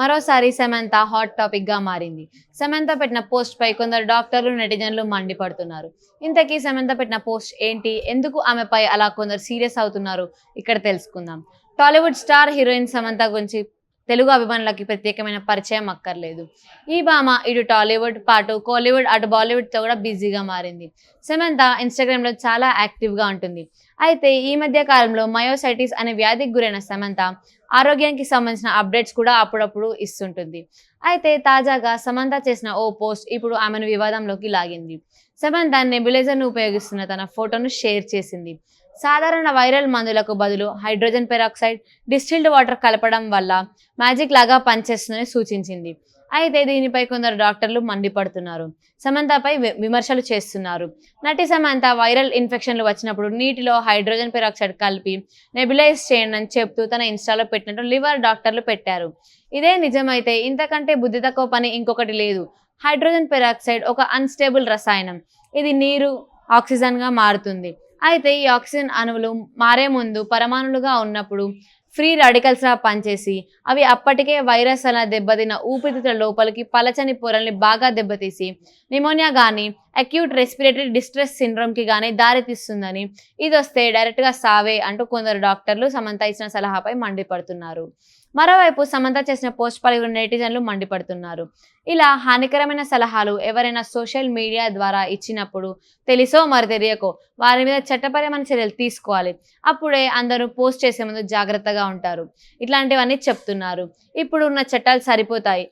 మరోసారి సమంత హాట్ టాపిక్గా మారింది. సమంత పెట్టిన పోస్ట్ పై కొందరు డాక్టర్లు నెటిజన్లు మండిపడుతున్నారు. ఇంతకీ సమంత పెట్టిన పోస్ట్ ఏంటి? ఎందుకు ఆమెపై అలా కొందరు సీరియస్ అవుతున్నారు? ఇక్కడ తెలుసుకుందాం. టాలీవుడ్ స్టార్ హీరోయిన్ సమంత గురించి తెలుగు అభిమానులకి ప్రత్యేకమైన పరిచయం అక్కర్లేదు. ఈ భామ ఇటు టాలీవుడ్ పాటు కోలీవుడ్ అటు బాలీవుడ్తో కూడా బిజీగా మారింది. సమంత ఇన్స్టాగ్రామ్లో చాలా యాక్టివ్గా ఉంటుంది. అయితే ఈ మధ్య కాలంలో మయోసైటిస్ అనే వ్యాధికి గురైన సమంత ఆరోగ్యానికి సంబంధించిన అప్డేట్స్ కూడా అప్పుడప్పుడు ఇస్తుంటుంది. అయితే తాజాగా సమంత చేసిన ఓ పోస్ట్ ఇప్పుడు ఆమెను వివాదంలోకి లాగింది. సమంత నెబులైజర్ను ఉపయోగిస్తున్న తన ఫోటోను షేర్ చేసింది. సాధారణ వైరల్ మందులకు బదులు హైడ్రోజన్ పెరాక్సైడ్ డిస్టిల్డ్ వాటర్ కలపడం వల్ల మ్యాజిక్ లాగా పనిచేస్తుందని సూచించింది. అయితే దీనిపై కొందరు డాక్టర్లు మండిపడుతున్నారు. సమంతపై వి- విమర్శలు చేస్తున్నారు. నటి సమంత వైరల్ ఇన్ఫెక్షన్లు వచ్చినప్పుడు నీటిలో హైడ్రోజన్ పెరాక్సైడ్ కలిపి నెబిలైజ్ చేయండి అని చెప్తూ తన ఇన్స్టాలో పెట్టినట్టు లివర్ డాక్టర్లు పెట్టారు. ఇదే నిజమైతే ఇంతకంటే బుద్ధి తక్కువ పని ఇంకొకటి లేదు. హైడ్రోజన్ పెరాక్సైడ్ ఒక అన్స్టేబుల్ రసాయనం. ఇది నీరు ఆక్సిజన్గా మారుతుంది. అయితే ఈ ఆక్సిజన్ అణువులు మారే ముందు పరమాణులుగా ఉన్నప్పుడు ఫ్రీ రాడికల్స్లా పనిచేసి అవి అప్పటికే వైరస్ అలా దెబ్బతిన్న ఊపిరితిత్తుల లోపలికి పలచని పొరల్ని బాగా దెబ్బతీసి నిమోనియా కానీ అక్యూట్ రెస్పిరేటరీ డిస్ట్రెస్ సిండ్రోమ్కి కానీ దారితీస్తుందని ఇది వస్తే డైరెక్ట్గా సావే అంటూ కొందరు డాక్టర్లు సమంత ఇచ్చిన సలహాపై మండిపడుతున్నారు. మరోవైపు సమంత చేసిన పోస్ట్ పలువురు నెటిజన్లు మండిపడుతున్నారు. ఇలా హానికరమైన సలహాలు ఎవరైనా సోషల్ మీడియా ద్వారా ఇచ్చినప్పుడు తెలుసో మరి తెలియకో వారి మీద చట్టపరమైన చర్యలు తీసుకోవాలి. అప్పుడే అందరూ పోస్ట్ చేసే ముందు జాగ్రత్తగా ఉంటారు. ఇట్లాంటివన్నీ చెప్తున్నారు. ఇప్పుడు ఉన్న చట్టాలు సరిపోతాయి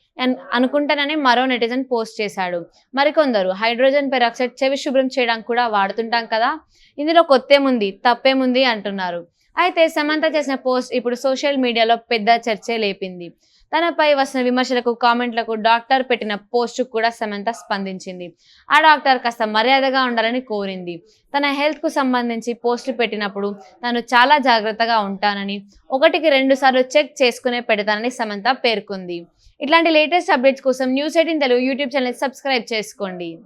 అనుకుంటానని మరో నెటిజన్ పోస్ట్ చేశాడు. మరికొందరు హైడ్రోజన్ పెరాక్సైడ్ చెవి శుభ్రం చేయడానికి కూడా వాడుతుంటాం కదా? ఇందులో కొత్తేముంది తప్పేముంది అంటున్నారు. అయితే సమంత చేసిన పోస్ట్ ఇప్పుడు సోషల్ మీడియాలో పెద్ద చర్చే లేపింది. తనపై వస్తున్న విమర్శలకు కామెంట్లకు డాక్టర్ పెట్టిన పోస్టు కూడా సమంత స్పందించింది. ఆ డాక్టర్ కాస్త మర్యాదగా ఉండాలని కోరింది. తన హెల్త్కు సంబంధించి పోస్టులు పెట్టినప్పుడు తను చాలా జాగ్రత్తగా ఉంటానని ఒకటికి రెండు సార్లు చెక్ చేసుకునే పెడతానని సమంత పేర్కొంది. ఇట్లాంటి లేటెస్ట్ అప్డేట్స్ కోసం news eighteen Telugu YouTube channel subscribe చేసుకోండి.